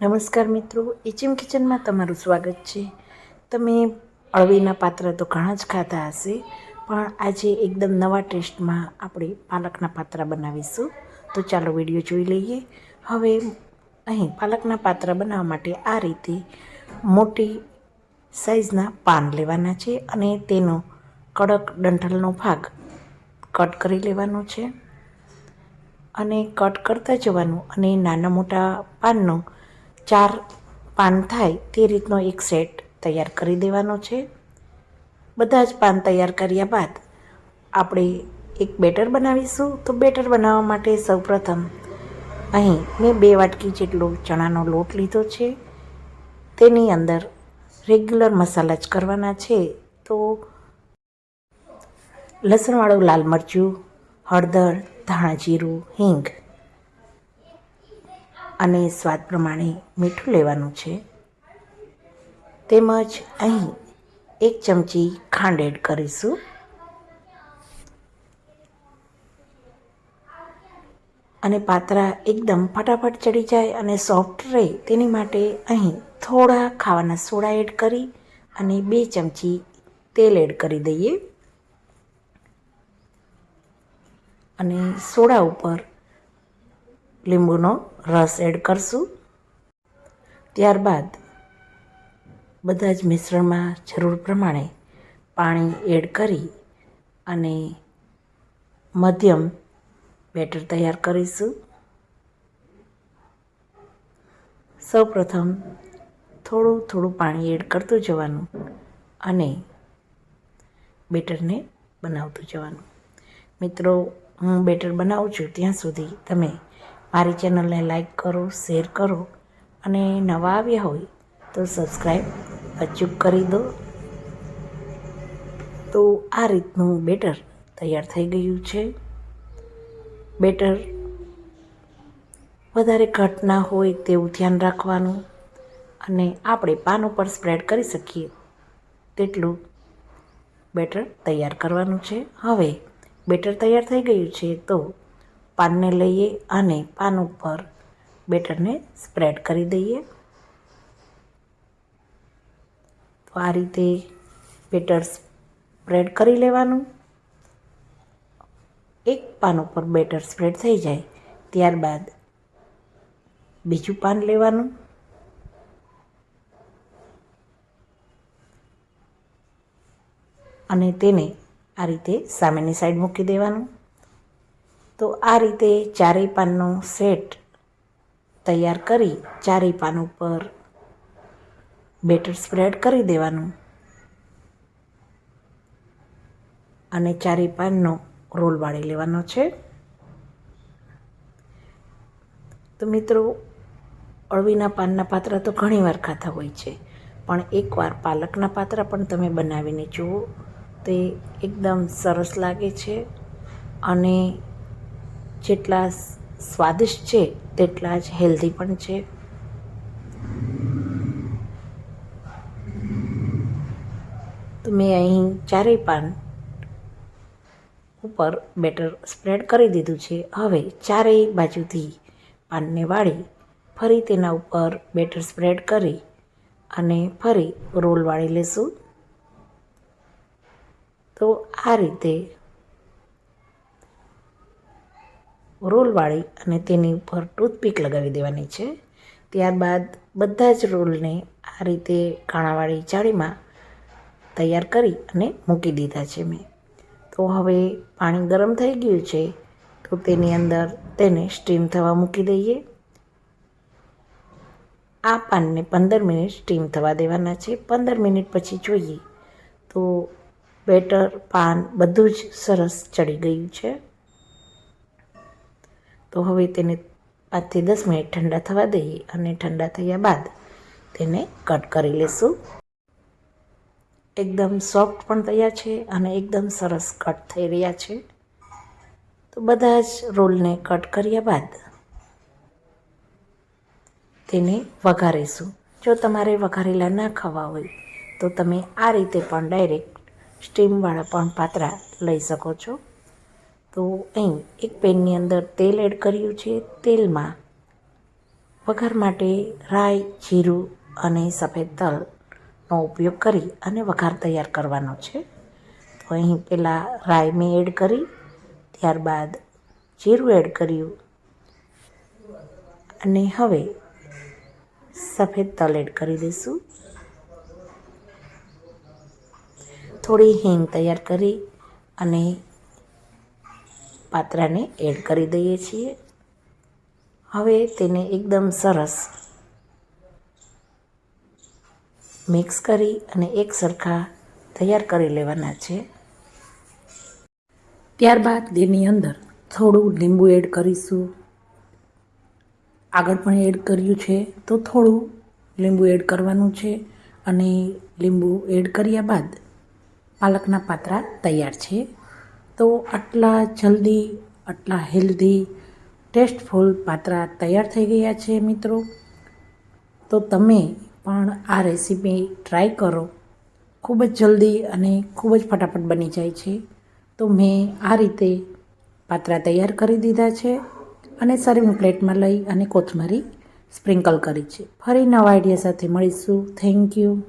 નમસ્કાર મિત્રો એચએમ કિચનમાં તમારું સ્વાગત છે. તમે અળવીના પાત્ર તો ઘણા જ ખાધા હશે, પણ આજે એકદમ નવા ટેસ્ટમાં આપણે પાલકના પાત્ર બનાવીશું. તો ચાલો વીડિયો જોઈ લઈએ. હવે અહીં પાલકના પાત્ર બનાવવા માટે આ રીતે મોટી સાઈઝના પાન લેવાના છે અને તેનો કડક ડંઠલનો ભાગ કટ કરી લેવાનો છે. અને કટ કરતા જવાનું અને નાના મોટા પાનનો ચાર પાન થાય તે રીતનો એક સેટ તૈયાર કરી દેવાનો છે. બધા જ પાન તૈયાર કર્યા બાદ આપણે એક બેટર બનાવીશું. તો બેટર બનાવવા માટે સૌપ્રથમ અહીં મેં બે વાટકી જેટલો ચણાનો લોટ લીધો છે. તેની અંદર રેગ્યુલર મસાલા જ કરવાના છે. તો લસણવાળું લાલ મરચું, હળદર, ધાણા જીરું, હિંગ અને સ્વાદ પ્રમાણે મીઠું લેવાનું છે. તેમજ અહીં એક ચમચી ખાંડ એડ કરીશું. અને પાતરા એકદમ ફટાફટ ચડી જાય અને સોફ્ટ રહે તેની માટે અહીં થોડા ખાવાના સોડા એડ કરી અને બે ચમચી તેલ એડ કરી દઈએ. અને સોડા ઉપર લીંબુનો રસ એડ કરશું. ત્યારબાદ બધા જ મિશ્રણમાં જરૂર પ્રમાણે પાણી એડ કરી અને મધ્યમ બેટર તૈયાર કરીશું. સૌપ્રથમ થોડું થોડું પાણી એડ કરતું જવાનું અને બેટરને બનાવતું જવાનું. મિત્રો, હું બેટર બનાવું છું ત્યાં સુધી તમે મારી ચેનલને લાઈક કરો, શેર કરો અને નવા આવ્યા હોય તો સબસ્ક્રાઈબ અચૂક કરી દો. તો આ રીતનું બેટર તૈયાર થઈ ગયું છે. બેટર વધારે ઘટ ના હોય તેવું ધ્યાન રાખવાનું અને આપણે પાન ઉપર સ્પ્રેડ કરી શકીએ તેટલું બેટર તૈયાર કરવાનું છે. હવે બેટર તૈયાર થઈ ગયું છે તો પાનને લઈએ અને પાન ઉપર બેટરને સ્પ્રેડ કરી દઈએ. તો આ રીતે બેટર સ્પ્રેડ કરી લેવાનું. એક પાન ઉપર બેટર સ્પ્રેડ થઈ જાય ત્યારબાદ બીજું પાન લેવાનું. અને તેને આ રીતે સામેની સાઈડ મૂકી દેવાનું. તો આ રીતે ચારેય પાનનો સેટ તૈયાર કરી ચારેય પાન ઉપર બેટર સ્પ્રેડ કરી દેવાનું. અને ચારેય પાનનો રોલ વાળી લેવાનો છે. તો મિત્રો, અળવીના પાનના પાત્ર તો ઘણીવાર ખાતા હોય છે, પણ એકવાર પાલકના પાત્ર પણ તમે બનાવીને જુઓ તે એકદમ સરસ લાગે છે અને જેટલા સ્વાદિષ્ટ છે, તેટલા જ હેલ્ધી પણ છે. તો મેં અહીં ચારેય પાન ઉપર બેટર સ્પ્રેડ કરી દીધું છે. હવે ચારેય બાજુથી પાનને વાળી ફરી તેના ઉપર બેટર સ્પ્રેડ કરી અને ફરી રોલ વાળી લેશું. તો આ રીતે રોલ વાળી અને તેની ઉપર ટૂથપીક લગાવી દેવાની છે. ત્યારબાદ બધા જ રોલને આ રીતે કાણાવાળી જાળીમાં તૈયાર કરી અને મૂકી દીધા છે મેં. તો હવે પાણી ગરમ થઈ ગયું છે, તો તેની અંદર તેને સ્ટીમ થવા મૂકી દઈએ. આ પાનને પંદર મિનિટ સ્ટીમ થવા દેવાના છે. પંદર મિનિટ પછી જોઈએ તો બેટર પાન બધું જ સરસ ચડી ગયું છે. તો હવે તેને પાંચથી દસ મિનિટ ઠંડા થવા દઈએ અને ઠંડા થયા બાદ તેને કટ કરી લેશું. એકદમ સોફ્ટ પણ તૈયાર છે અને એકદમ સરસ કટ થઈ રહ્યા છે. તો બધા જ રોલને કટ કર્યા બાદ તેને વઘારીશું. જો તમારે વઘારેલા ના ખાવા હોય તો તમે આ રીતે પણ ડાયરેક્ટ સ્ટીમવાળા પણ પાત્રા લઈ શકો છો. તો અહીં એક પેનની અંદર તેલ એડ કર્યું છે તેલમાં વઘાર માટે રાઈ, જીરું અને સફેદ તલનો ઉપયોગ કરી અને વઘાર તૈયાર કરવાનો છે. તો અહીં પહેલાં રાઈ મેં એડ કરી, ત્યારબાદ જીરું એડ કર્યું અને હવે સફેદ તલ એડ કરી દઈશું. થોડી હિંગ તૈયાર કરી અને પાત્રાને એડ કરી દઈએ છીએ. હવે તેને એકદમ સરસ મિક્સ કરી અને એક સરખા તૈયાર કરી લેવાના છે. ત્યારબાદ તેની અંદર થોડું લીંબુ એડ કરીશું. આગળ પણ એડ કર્યું છે તો થોડું લીંબુ એડ કરવાનું છે અને લીંબુ એડ કર્યા બાદ પાલકના પાત્રા તૈયાર છે. તો આટલા જલ્દી, આટલા હેલ્ધી, ટેસ્ટફુલ પાત્રા તૈયાર થઈ ગયા છે મિત્રો. તો તમે પણ આ રેસીપી ટ્રાય કરો. ખૂબ જ જલ્દી અને ખૂબ જ ફટાફટ બની જાય છે. તો મેં આ રીતે પાત્રા તૈયાર કરી દીધા છે અને સર્વિંગ પ્લેટમાં લઈ અને કોથમરી સ્પ્રિંકલ કરી છે. ફરી નવા આઈડિયા સાથે મળીશું. Thank you